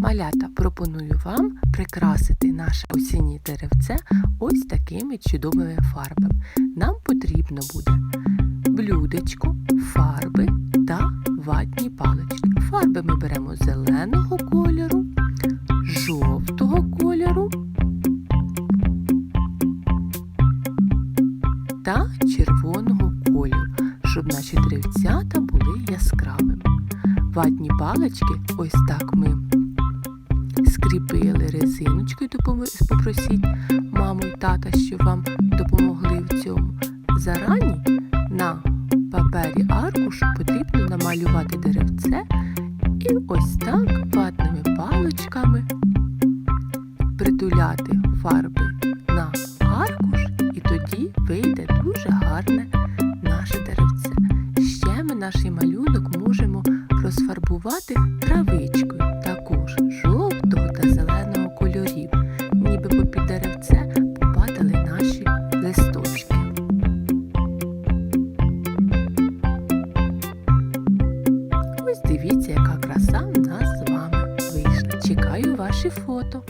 Малята, пропоную вам прикрасити наше осіннє деревце ось такими чудовими фарбами. Нам потрібно буде блюдечко, фарби та ватні палички. Фарби ми беремо зеленого кольору, жовтого кольору та червоного кольору, щоб наші деревцята були яскравими. Ватні палички ось так ми скріпили резиночкою, попросіть маму і тата, щоб вам допомогли в цьому. Зарані на папері аркуш потрібно намалювати деревце і ось так ватними паличками притуляти фарби на аркуш, і тоді вийде дуже гарне наше деревце. Ще ми наш малюнок можемо розфарбувати травичкою, попід деревце попадали наші листочки. Ось дивіться, яка краса в нас з вами вийшла. Чекаю ваші фото.